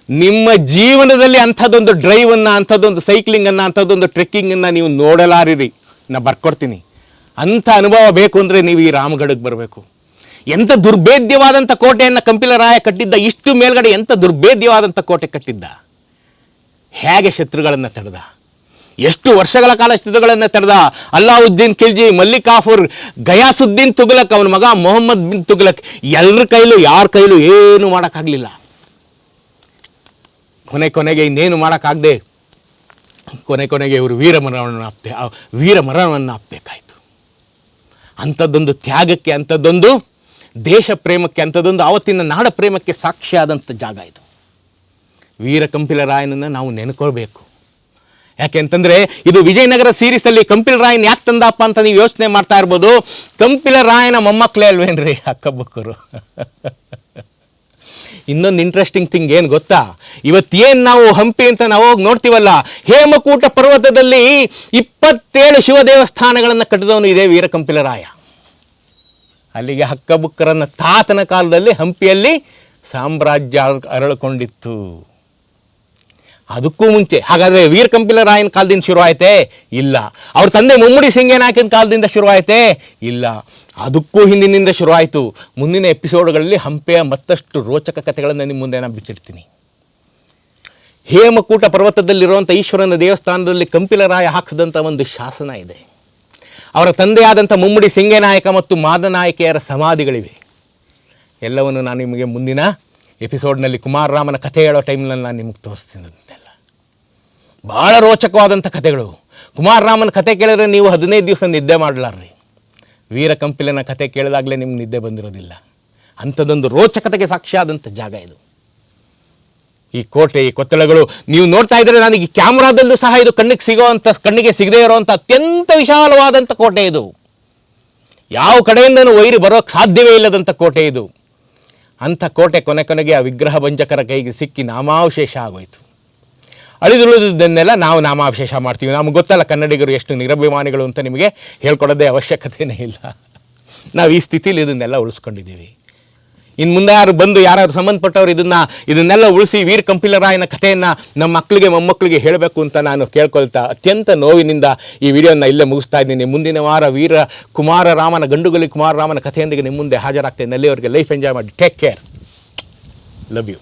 ನಿಮ್ಮ ಜೀವನದಲ್ಲಿ ಅಂಥದ್ದೊಂದು ಡ್ರೈವನ್ನು, ಅಂಥದ್ದೊಂದು ಸೈಕ್ಲಿಂಗನ್ನು, ಅಂಥದ್ದೊಂದು ಟ್ರೆಕ್ಕಿಂಗನ್ನು ನೀವು ನೋಡಲಾರಿರಿ. ನಾ ಬರ್ಕೊಡ್ತೀನಿ. ಅಂಥ ಅನುಭವ ಬೇಕು ಅಂದರೆ ನೀವು ಈ ರಾಮಗಢಕ್ಕೆ ಬರಬೇಕು. ಎಂಥ ದುರ್ಭೇದ್ಯವಾದಂಥ ಕೋಟೆಯನ್ನು ಕಂಪಿಲರಾಯ ಕಟ್ಟಿದ್ದ, ಇಷ್ಟು ಮೇಲ್ಗಡೆ ಎಂಥ ದುರ್ಭೇದ್ಯವಾದಂಥ ಕೋಟೆ ಕಟ್ಟಿದ್ದ? ಹೇಗೆ ಶತ್ರುಗಳನ್ನು ತಡೆದ? ಎಷ್ಟು ವರ್ಷಗಳ ಕಾಲ ಶತ್ರುಗಳನ್ನು ತಡೆದ? ಅಲ್ಲಾವುದ್ದೀನ್ ಖಿಲ್ಜಿ ಮಲ್ಲಿಕಾಫುರ್ ಗಯಾಸುದ್ದೀನ್ ತುಗಲಕ್ ಅವನ ಮಗ ಮೊಹಮ್ಮದ್ ಬಿನ್ ತುಗಲಕ್ ಎಲ್ಲರ ಕೈಲೂ, ಯಾರ ಕೈಲೂ ಏನು ಮಾಡೋಕ್ಕಾಗಲಿಲ್ಲ. ಕೊನೆ ಕೊನೆಗೆ ಇನ್ನೇನು ಮಾಡೋಕ್ಕಾಗದೆ? ಕೊನೆ ಕೊನೆಗೆ ಇವರು ವೀರ ಮರಣವನ್ನು ಆಪ್ತೆ ಆ ವೀರ ಮರಣವನ್ನು ಆಪ್ಬೇಕಾಯಿತು. ಅಂಥದ್ದೊಂದು ತ್ಯಾಗಕ್ಕೆ, ಅಂಥದ್ದೊಂದು ದೇಶ ಪ್ರೇಮಕ್ಕೆ, ಅಂಥದ್ದೊಂದು ಆವತ್ತಿನ ನಾಡ ಪ್ರೇಮಕ್ಕೆ ಸಾಕ್ಷಿಯಾದಂಥ ಜಾಗ ಇದು. ವೀರ ಕಂಪಿಲರಾಯನನ್ನು ನಾವು ನೆನ್ಕೊಳ್ಬೇಕು. ಯಾಕೆ ಅಂತಂದರೆ ಇದು ವಿಜಯನಗರ ಸೀರೀಸಲ್ಲಿ ಕಂಪಿಲರಾಯನ್ ಯಾಕೆ ತಂದಪ್ಪ ಅಂತ ನೀವು ಯೋಚನೆ ಮಾಡ್ತಾ ಇರ್ಬೋದು. ಕಂಪಿಲರಾಯನ ಮೊಮ್ಮಕ್ಕಳೇ ಅಲ್ವೇನ್ರಿ ಅಕ್ಕಬಕ್ಕರು ಇನ್ನೊಂದು ಇಂಟ್ರೆಸ್ಟಿಂಗ್ ಥಿಂಗ್ ಏನು ಗೊತ್ತಾ? ಇವತ್ತೇನು ನಾವು ಹಂಪಿ ಅಂತ ನಾವು ಹೋಗಿ ನೋಡ್ತೀವಲ್ಲ, ಹೇಮಕೂಟ ಪರ್ವತದಲ್ಲಿ ಇಪ್ಪತ್ತೇಳು ಶಿವ ದೇವಸ್ಥಾನಗಳನ್ನು ಕಟ್ಟಿದವನು ಇದೇ ವೀರ ಕಂಪಿಲರಾಯ ಅಲ್ಲಿಗೆ ಹಕ್ಕಬುಕ್ಕರನ್ನ ತಾತನ ಕಾಲದಲ್ಲಿ ಹಂಪಿಯಲ್ಲಿ ಸಾಮ್ರಾಜ್ಯ ಅರಳಿಕೊಂಡಿತ್ತು. ಅದಕ್ಕೂ ಮುಂಚೆ. ಹಾಗಾದರೆ ವೀರ ಕಂಪಿಲರಾಯನ ಕಾಲದಿಂದ ಶುರು ಇಲ್ಲ. ಅವ್ರ ತಂದೆ ಮುಮ್ಮಡಿ ಸಿಂಗೇನಾಯಕನ ಕಾಲದಿಂದ ಶುರು ಇಲ್ಲ. ಅದಕ್ಕೂ ಹಿಂದಿನಿಂದ ಶುರು ಆಯಿತು ಮುಂದಿನ ಎಪಿಸೋಡ್ಗಳಲ್ಲಿ ಹಂಪೆಯ ಮತ್ತಷ್ಟು ರೋಚಕ ಕಥೆಗಳನ್ನು ನಿಮ್ಮ ಮುಂದೆ ನಾನು ಬಿಚ್ಚಿಡ್ತೀನಿ. ಹೇಮಕೂಟ ಪರ್ವತದಲ್ಲಿರುವಂಥ ಈಶ್ವರನ ದೇವಸ್ಥಾನದಲ್ಲಿ ಕಂಪಿಲರಾಯ ಹಾಕಿಸಿದಂಥ ಒಂದು ಶಾಸನ ಇದೆ. ಅವರ ತಂದೆಯಾದಂಥ ಮುಮ್ಮಡಿ ಸಿಂಗೇನಾಯಕ ಮತ್ತು ಮಾದನಾಯಕಿಯರ ಸಮಾಧಿಗಳಿವೆ. ಎಲ್ಲವನ್ನು ನಾನು ನಿಮಗೆ ಮುಂದಿನ ಎಪಿಸೋಡ್ನಲ್ಲಿ ಕುಮಾರರಾಮನ ಕಥೆ ಹೇಳೋ ಟೈಮ್ನಲ್ಲಿ ನಾನು ನಿಮಗೆ ತೋರಿಸ್ತೀನಿ ಅದನ್ನೆಲ್ಲ ಭಾಳ ರೋಚಕವಾದಂಥ ಕಥೆಗಳು. ಕುಮಾರರಾಮನ ಕಥೆ ಕೇಳಿದ್ರೆ ನೀವು ಹದಿನೈದು ದಿವಸ ನಿದ್ದೆ ಮಾಡಲಾರ್ರಿ. ವೀರ ಕಂಪಿಲನ ಕಥೆ ಕೇಳಿದಾಗಲೇ ನಿಮ್ಗೆ ನಿದ್ದೆ ಬಂದಿರೋದಿಲ್ಲ. ಅಂಥದ್ದೊಂದು ರೋಚಕತೆಗೆ ಸಾಕ್ಷಿಯಾದಂಥ ಜಾಗ ಇದು. ಈ ಕೋಟೆ, ಈ ಕೊತ್ತಲಗಳು ನೀವು ನೋಡ್ತಾ ಇದ್ರೆ ನನಗೆ ಕ್ಯಾಮ್ರಾದಲ್ಲೂ ಸಹ ಇದು ಕಣ್ಣಿಗೆ ಸಿಗೋವಂಥ ಕಣ್ಣಿಗೆ ಸಿಗದೇ ಇರುವಂಥ ಅತ್ಯಂತ ವಿಶಾಲವಾದಂಥ ಕೋಟೆ ಇದು. ಯಾವ ಕಡೆಯಿಂದನೂ ವೈರಿ ಬರೋಕ್ಕೆ ಸಾಧ್ಯವೇ ಇಲ್ಲದಂಥ ಕೋಟೆ ಇದು. ಅಂಥ ಕೋಟೆ ಕೊನೆ ಕೊನೆಗೆ ಆ ವಿಗ್ರಹ ಭಂಜಕರ ಕೈಗೆ ಸಿಕ್ಕಿ ನಾಮಾವಶೇಷ ಆಗೋಯಿತು. ಅಳಿದುಳಿದುದನ್ನೆಲ್ಲ ನಾವು ನಾಮಾವಶೇಷ ಮಾಡ್ತೀವಿ. ನಮ್ಗೆ ಗೊತ್ತಲ್ಲ ಕನ್ನಡಿಗರು ಎಷ್ಟು ನಿರಭಿಮಾನಿಗಳು ಅಂತ ನಿಮಗೆ ಹೇಳ್ಕೊಡೋದೇ ಅವಶ್ಯಕತೆಯೇ ಇಲ್ಲ. ನಾವು ಈ ಸ್ಥಿತಿಯಲ್ಲಿ ಇದನ್ನೆಲ್ಲ ಉಳಿಸ್ಕೊಂಡಿದ್ದೀವಿ. ಇನ್ನು ಮುಂದೆ ಯಾರು ಬಂದು ಯಾರಾದ್ರು ಸಂಬಂಧಪಟ್ಟವ್ರು ಇದನ್ನ, ಇದನ್ನೆಲ್ಲ ಉಳಿಸಿ ವೀರ ಕಂಪಿಲರಾಯನ ಕಥೆಯನ್ನು ನಮ್ಮ ಮಕ್ಕಳಿಗೆ, ಮೊಮ್ಮಕ್ಕಳಿಗೆ ಹೇಳಬೇಕು ಅಂತ ನಾನು ಕೇಳ್ಕೊಳ್ತಾ ಅತ್ಯಂತ ನೋವಿನಿಂದ ಈ ವಿಡಿಯೋನ ಇಲ್ಲೇ ಮುಗಿಸ್ತಾ ಇದ್ದೀನಿ. ಮುಂದಿನ ವಾರ ವೀರ ಕುಮಾರ ರಾಮನ, ಗಂಡುಗಲಿ ಕುಮಾರರಾಮನ ಕಥೆಯೊಂದಿಗೆ ನಿಮ್ಮ ಮುಂದೆ ಹಾಜರಾಗ್ತೇನೆ. ಅಲ್ಲಿವರೆಗೆ ಲೈಫ್ ಎಂಜಾಯ್ ಮಾಡಿ. Take care love you